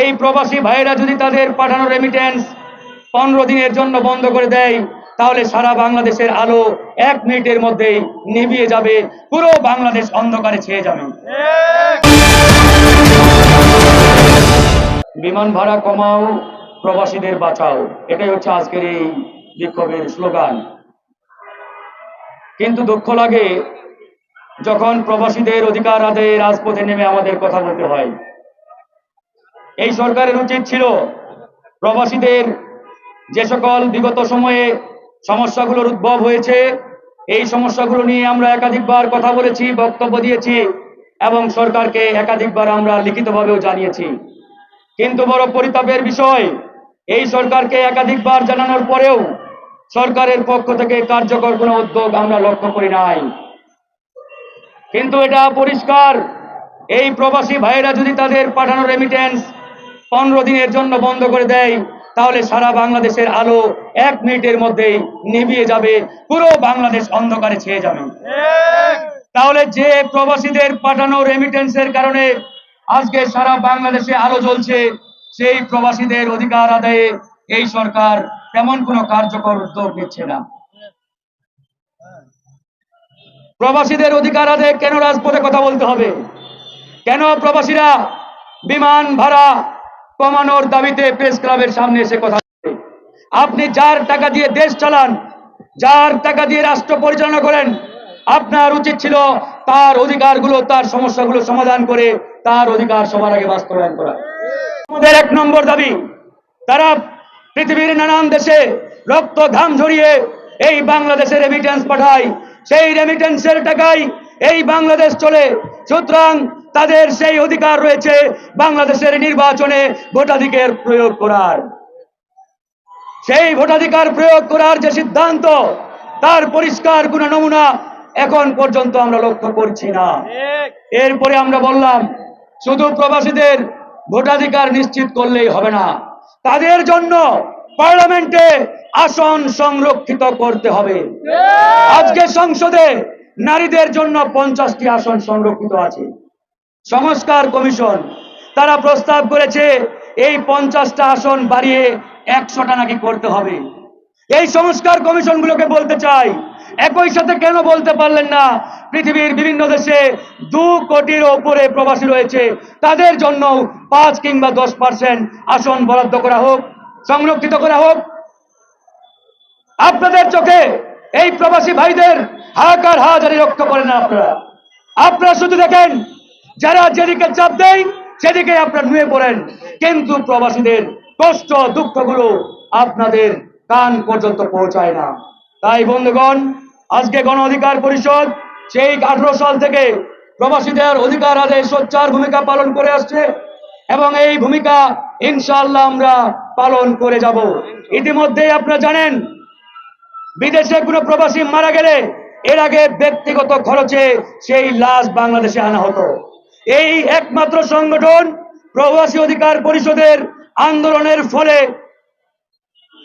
এই প্রবাসী ভাইয়েরা যদি তাদের পাঠানো রেমিটেন্স পনেরো দিনের জন্য বন্ধ করে দেয়, তাহলে সারা বাংলাদেশের আলো এক মিনিটের মধ্যেই নিভিয়ে যাবে, পুরো বাংলাদেশ অন্ধকারে ছেয়ে যাবে। বিমান ভাড়া কমাও, প্রবাসীদের বাঁচাও, এটাই হচ্ছে আজকের এই বিক্ষোভের স্লোগান। কিন্তু দুঃখ লাগে যখন প্রবাসীদের অধিকার আদায়ে রাজপথে নেমে আমাদের কথা বলতে হয়। এই সরকারের উচিত ছিল প্রবাসীদের যে সকল বিগত সময়ে সমস্যাগুলোর উদ্ভব হয়েছে, এই সমস্যাগুলো নিয়ে আমরা একাধিকবার কথা বলেছি, বক্তব্য দিয়েছি এবং সরকারকে একাধিকবার আমরা লিখিতভাবেও জানিয়েছি। কিন্তু বড় পরিতাপের বিষয়, এই সরকারকে একাধিকবার জানানোর পরেও সরকারের পক্ষ থেকে কার্যকর কোনো উদ্যোগ আমরা লক্ষ্য করি নাই। কিন্তু এটা পরিষ্কার, এই প্রবাসী ভাইয়েরা যদি তাদের পাঠানো রেমিটেন্স পনেরো দিনের জন্য বন্ধ করে দেয়, তাহলে সারা বাংলাদেশের আলো এক মিনিটের মধ্যেই নিভিয়ে যাবে, পুরো বাংলাদেশ অন্ধকারে ছেয়ে যাবে। তাহলে যে প্রবাসীদের পাঠানো রেমিটেন্সের কারণে আজকে সারা বাংলাদেশে আলো জ্বলছে, সেই প্রবাসীদের অধিকার আদায়ে এই সরকার তেমন কোনো কার্যকর উদ্যোগ নিচ্ছে না। প্রবাসীদের অধিকার আদায়ে কেন রাজপথে কথা বলতে হবে? কেন প্রবাসীরা বিমান ভাড়া কমানোর দাবিতে প্রেস ক্লাবের সামনে এসে কথা? আপনি যার টাকা দিয়ে দেশ চালান, যার টাকা দিয়ে রাষ্ট্র পরিচালনা করেন, আপনার উচিত ছিল তার অধিকারগুলো, তার সমস্যাগুলো সমাধান করে তার অধিকার সবার আগে বাস্তবায়ন করা। আমাদের এক নম্বর দাবি, তারা পৃথিবীর নানান দেশে রক্ত ঘাম ঝরিয়ে এই বাংলাদেশে রেমিটেন্স পাঠায়। সেই রেমিটেন্সের টাকায় এই বাংলাদেশ চলে। সুতরাং তাদের সেই অধিকার রয়েছে বাংলাদেশের নির্বাচনে ভোটাধিকার প্রয়োগ করার। সেই ভোটাধিকার প্রয়োগ করার যে সিদ্ধান্ত তার পরিষ্কার কোনো নমুনা এখন পর্যন্ত আমরা লক্ষ্য করছি না। এরপরে আমরা বললাম শুধু প্রবাসীদের ভোটাধিকার নিশ্চিত করলেই হবে না তাদের জন্য পার্লামেন্টে আসন সংরক্ষিত করতে হবে। আজকে সংসদে নারীদের জন্য পঞ্চাশটি আসন সংরক্ষিত আছে। সংস্কার কমিশন, তারা প্রস্তাব করেছে, এই পঞ্চাশটা আসন বাড়িয়ে একশোটা নাকি করতে হবে। এই সংস্কার কমিশনগুলোকে বলতে চাই, একই সাথে কেন বলতে পারলেন না? পৃথিবীর বিভিন্ন দেশে দু কোটির ওপরে প্রবাসী রয়েছে, তাদের জন্য পাঁচ কিংবা দশ পার্সেন্ট আসন বরাদ্দ করা হোক, সংরক্ষিত করা হোক। আপনাদের চোখে এই প্রবাসী ভাইদের হাহাকার হাজারি রক্ষা করেন আপনারা? আপনারা শুধু দেখেন যারা যেদিকে চাপ দেয় সেদিকে আপনারা নুয়ে পড়েন। কিন্তু প্রবাসীদের কষ্ট, দুঃখগুলো আপনাদের কান পর্যন্ত পৌঁছায় না। তাই বন্ধুগণ, আজকে গণ অধিকার পরিষদ সেই আঠারো সাল থেকে প্রবাসীদের অধিকার আদায় সোচ্চার ভূমিকা পালন করে আসছে এবং এই ভূমিকা ইনশাআল্লাহ আমরা পালন করে যাব। ইতিমধ্যেই আপনারা জানেন, বিদেশে কোনো প্রবাসী মারা গেলে এর আগে ব্যক্তিগত খরচে সেই লাশ বাংলাদেশে আনা হতো। এই একমাত্র সংগঠন প্রবাসী অধিকার পরিষদের আন্দোলনের ফলে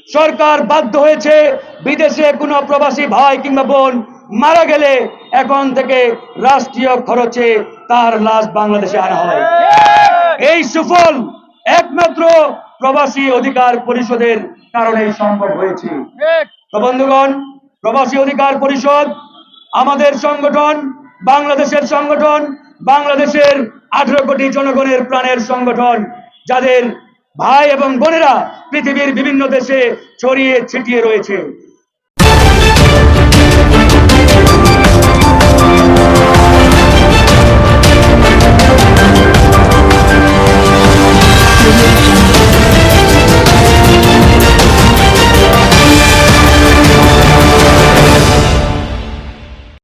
সরকার বাধ্য হয়েছে বিদেশে কোনো প্রবাসী ভাই কিংবা বোন মারা গেলে এখন থেকে রাষ্ট্রীয় খরচে তার লাশ বাংলাদেশে আনা হয়। এই সুফল একমাত্র প্রবাসী অধিকার পরিষদের কারণে সম্ভব হয়েছে। তো বন্ধুগণ, প্রবাসী অধিকার পরিষদ আমাদের সংগঠন, বাংলাদেশের সংগঠন বাংলাদেশের আঠারো কোটি জনগণের প্রাণের সংগঠন, যাদের ভাই এবং বোনেরা পৃথিবীর বিভিন্ন দেশে ছড়িয়ে ছিটিয়ে রয়েছে।